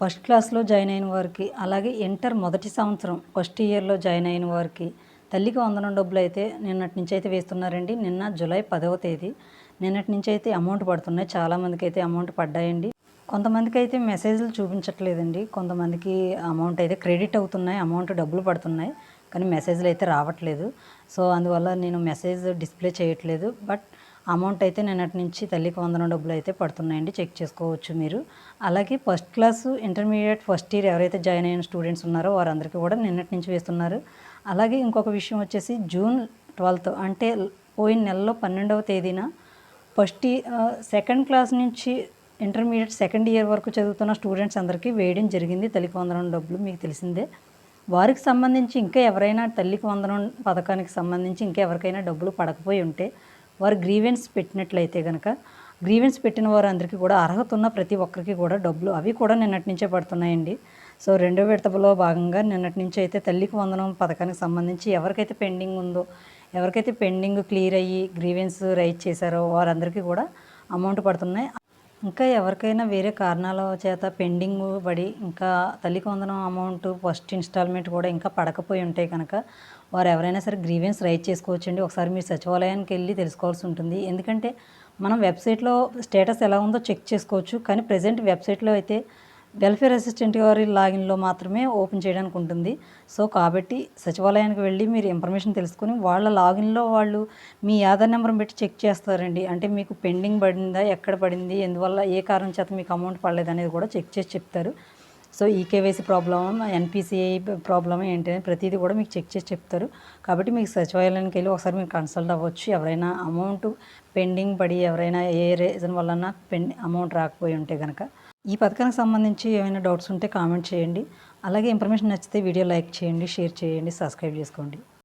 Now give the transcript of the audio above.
First క్లాస్లో join అయిన వారికి అలాగే ఇంటర్ మొదటి సంవత్సరం ఫస్ట్ ఇయర్లో జాయిన్ అయిన వారికి తల్లికి వందనం డబ్బులు అయితే నిన్నటి నుంచి అయితే వేస్తున్నారండి. నిన్న జూలై పదవ తేదీ. నిన్నటి నుంచి అయితే అమౌంట్ పడుతున్నాయి. చాలామందికి అయితే అమౌంట్ పడ్డాయండి. కొంతమందికి అయితే మెసేజ్లు చూపించట్లేదండి. కొంతమందికి అమౌంట్ అయితే క్రెడిట్ అవుతున్నాయి. అమౌంట్ డబ్బులు పడుతున్నాయి. కానీ మెసేజ్లు అయితే రావట్లేదు. సో అందువల్ల నేను మెసేజ్ డిస్ప్లే చేయట్లేదు. బట్ అమౌంట్ అయితే నిన్నటి నుంచి తల్లికి వందన డబ్బులు అయితే పడుతున్నాయండి. చెక్ చేసుకోవచ్చు మీరు. అలాగే first class intermediate first year ఎవరైతే జాయిన్ అయిన స్టూడెంట్స్ ఉన్నారో వారందరికీ కూడా నిన్నటి నుంచి వేస్తున్నారు. అలాగే ఇంకొక విషయం వచ్చేసి జూన్ ట్వెల్త్ అంటే పోయిన నెలలో పన్నెండవ తేదీన ఫస్ట్ సెకండ్ క్లాస్ నుంచి ఇంటర్మీడియట్ సెకండ్ ఇయర్ వరకు చదువుతున్న స్టూడెంట్స్ అందరికీ వేయడం జరిగింది. తల్లికి వందనం డబ్బులు మీకు తెలిసిందే. వారికి సంబంధించి ఇంకా ఎవరైనా తల్లికి వందనం పథకానికి సంబంధించి ఇంకా ఎవరికైనా డబ్బులు పడకపోయి ఉంటే వారు గ్రీవెన్స్ పెట్టినట్లయితే కనుక గ్రీవెన్స్ పెట్టిన వారు అందరికీ కూడా అర్హత ఉన్న ప్రతి ఒక్కరికి కూడా డబ్బులు అవి కూడా నిన్నటి నుంచే పడుతున్నాయండి. సో రెండో విడతలో భాగంగా నిన్నటి నుంచి అయితే తల్లికి వందనం పథకానికి సంబంధించి ఎవరికైతే పెండింగ్ ఉందో ఎవరికైతే పెండింగ్ క్లియర్ అయ్యి గ్రీవెన్స్ రైట్ చేశారో వారందరికీ కూడా అమౌంట్ పడుతున్నాయి. ఇంకా ఎవరికైనా వేరే కారణాల చేత పెండింగ్ పడి ఇంకా తల్లి కొందనం అమౌంట్ ఫస్ట్ ఇన్స్టాల్మెంట్ కూడా ఇంకా పడకపోయి ఉంటే కనుక వారు ఎవరైనా సరే గ్రీవెన్స్ రైట్ చేసుకోవచ్చండి. ఒకసారి మీరు సచివాలయానికి వెళ్ళి తెలుసుకోవాల్సి ఉంటుంది. ఎందుకంటే మనం వెబ్సైట్లో స్టేటస్ ఎలా ఉందో చెక్ చేసుకోవచ్చు. కానీ ప్రజెంట్ వెబ్సైట్లో అయితే వెల్ఫేర్ అసిస్టెంట్ గారి లాగిన్లో మాత్రమే ఓపెన్ చేయడానికి ఉంటుంది. సో కాబట్టి సచివాలయానికి వెళ్ళి మీరు ఇన్ఫర్మేషన్ తెలుసుకుని వాళ్ళ లాగిన్లో వాళ్ళు మీ ఆధార్ నెంబర్ పెట్టి చెక్ చేస్తారండి. అంటే మీకు పెండింగ్ పడిందా ఎక్కడ పడింది ఎందువల్ల ఏ కారణం చేత మీకు అమౌంట్ పడలేదు అనేది కూడా చెక్ చేసి చెప్తారు. So eKYC problem NPCI problem ఏంటి అని ప్రతిదీ కూడా మీకు చెక్ చేసి చెప్తారు. కాబట్టి మీకు సచివాలయానికి వెళ్ళి ఒకసారి మీరు కన్సల్ట్ అవ్వచ్చు. ఎవరైనా అమౌంట్ పెండింగ్ పడి ఎవరైనా ఏ రీజన్ వలన పెండి అమౌంట్ రాకపోయి ఉంటే కనుక ఈ పథకానికి సంబంధించి ఏమైనా డౌట్స్ ఉంటే కామెంట్ చేయండి. అలాగే ఇన్ఫర్మేషన్ నచ్చితే వీడియో లైక్ చేయండి షేర్ చేయండి సబ్స్క్రైబ్ చేసుకోండి.